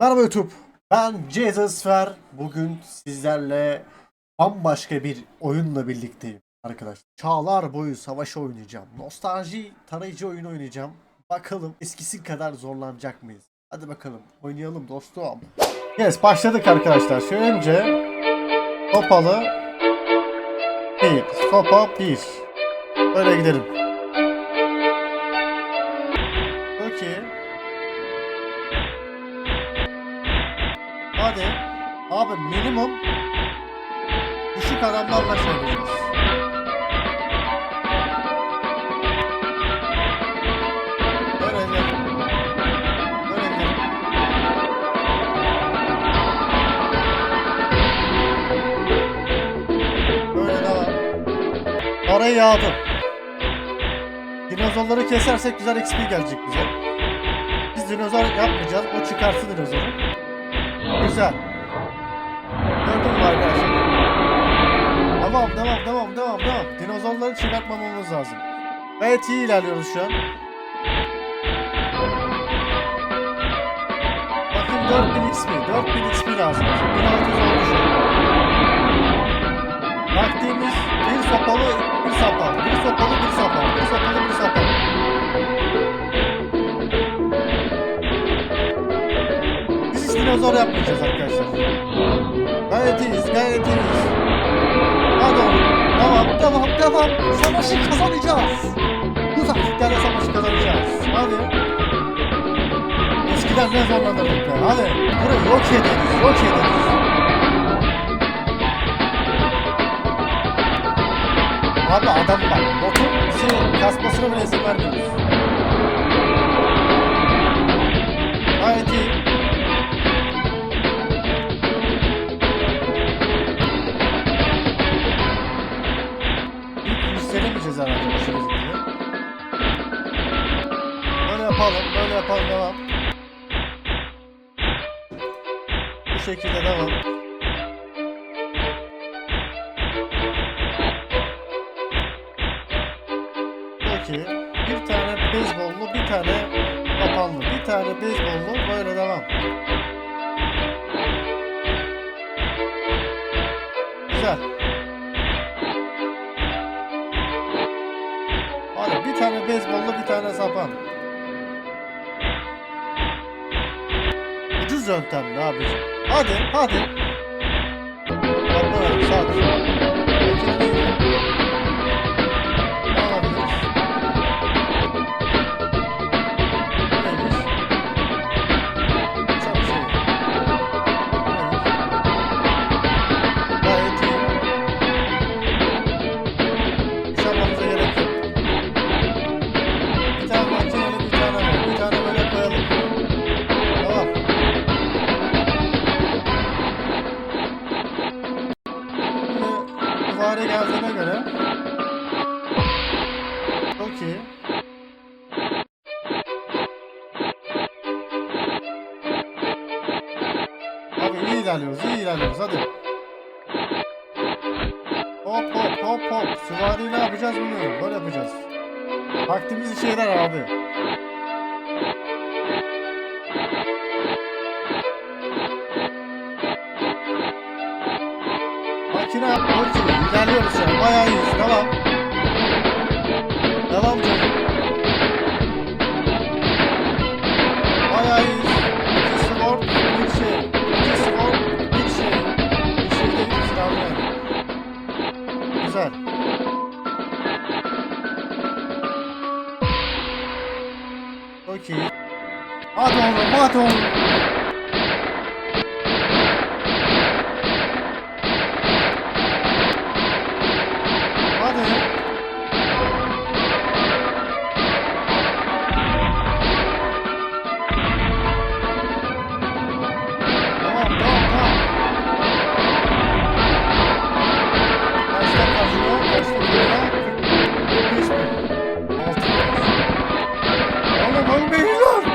Merhaba YouTube. Ben Jesus Fer. Bugün sizlerle bambaşka bir oyunla birlikteyim arkadaşlar. Çağlar boyu savaş oynayacağım. Nostalji tarayıcı oyun oynayacağım. Bakalım eskisi kadar zorlanacak mıyız? Hadi bakalım oynayalım dostum. Yes başladık arkadaşlar. Şöyle önce topalı bir, sopa bir. Böyle gidelim. Minimum düşük adamlarla şey yapacağız. Parayı yağdım. Dinozorları kesersek güzel XP gelecek bize. Biz dinozor yapmayacağız. O çıkarsın dinozoru. Güzel. Arkadaşlar? Devam, devam, devam, devam, devam. Dinozorları çıkartmamamız lazım. Gayet iyi ilerliyoruz şu an. Bakın 4000 XP, 4000 XP lazım. 1600 oldu şu an. Taktiğimiz bir sopalı, bir sapan, bir sopalı, bir sapan, bir sopalı, bir sapan. Biz dinozor yapmayacağız arkadaşlar. Gayet iyiyiz, gayet iyiyiz. Hadi oğlum. Devam, devam, devam. Savaşı kazanacağız. Bu taktiklerle savaşı kazanacağız. Hadi. Eskiden ne zorlanırdık be. Hadi. Burayı yok ederiz, yok ederiz. Abi adam bak. Botun bizi kasmasına bile izin vermiyoruz. Gayet iyi. Yapalım devam. Bu şekilde devam. Peki, bir tane beyzbollu, bir tane kapanlı, bir tane beyzbollu böyle devam. Güzel. Hadi bir tane beyzbollu bir tane sapan. Ucuz yöntem ne abicim? Hadi hadi. Bakma saat. Geldiğine göre çok iyi. Abi iyi ilerliyoruz, iyi ilerliyoruz hadi. Hop hop hop hop. Süvari ne yapacağız bilmiyorum. Böyle yapacağız. Vaktimiz işe yarar abi. Burcu ilerliyoruz şu an. Bayağı iyiyiz. Devam. Devam canım. Bayağı iyiyiz. İki skor, bir şey. İki skor, bir şey. Bir şey de bir sınav yani. Güzel. Çok iyi. Hadi oğlum, hadi oğlum. 6 Oğlum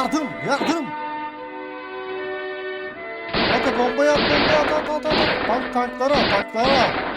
Yardım, yardım. Hadi bombayı at, bombayı at, at, at, at. Tank, tanklara, tanklara.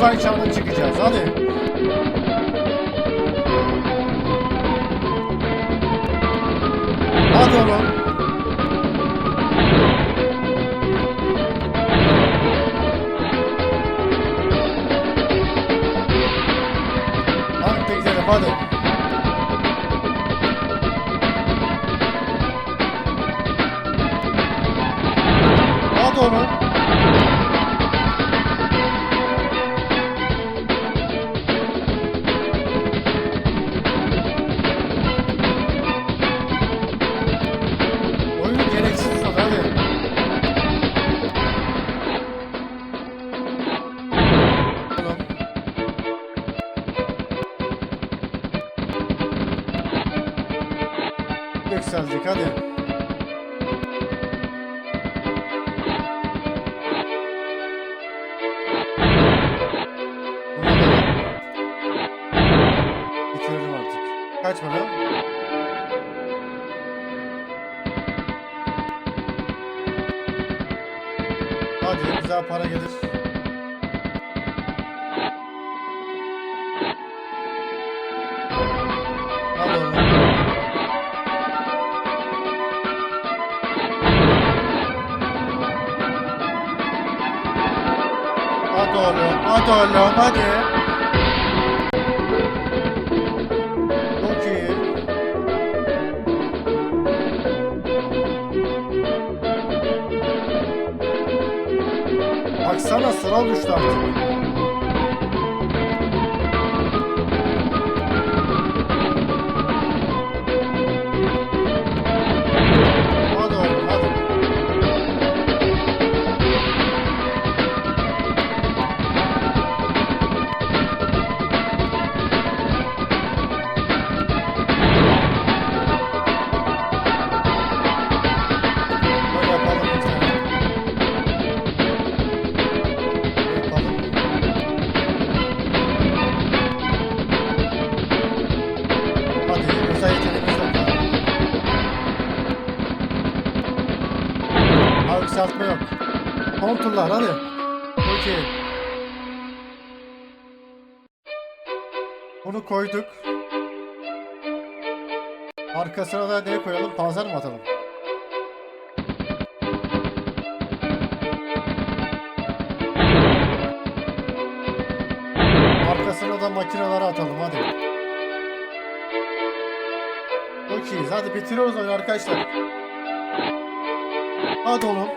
Uzay çağına çıkacağız, hadi. Hadi oğlum. Hadi Yükseldik hadi. Bunu alalım. Bitirelim artık. Kaç? Hadi güzel para gelir. Hadi hadi. Baksana sıra düştü artık. Konturlar hadi. Okey. Bunu koyduk. Arkasına da ne koyalım? Panzer mi atalım? Arkasına da makineleri atalım hadi. Çok iyiyiz. Hadi bitiriyoruz oyunu arkadaşlar. Hadi oğlum.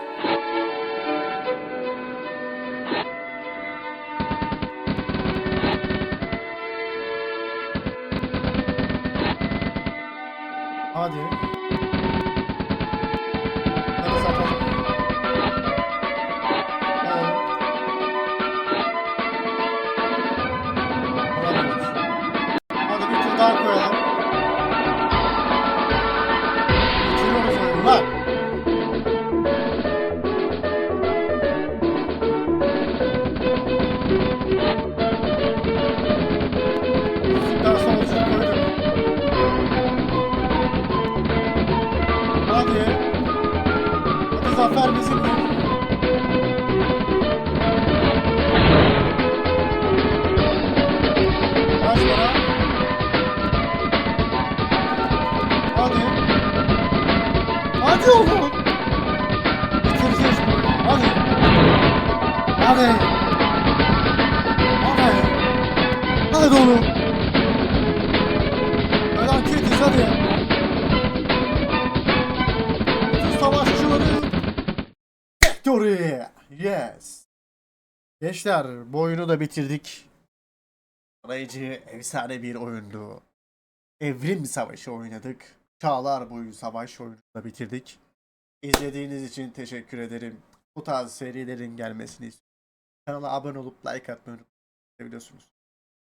Oğlum. Bitireceğiz bunu. Hadi. Hadi. Hadi. Hadi oğlum. Felaketiz hadi. Bütün savaşçıları. Victory. Yes. Gençler bu oyunu da bitirdik. Arayıcı efsane bir oyundu. Evrim Savaşı oynadık. Çağlar boyu savaş oyununu da bitirdik. İzlediğiniz için teşekkür ederim. Bu tarz serilerin gelmesini istiyorum. Kanala abone olup like atmayı unutmayın. Seviyorsunuz.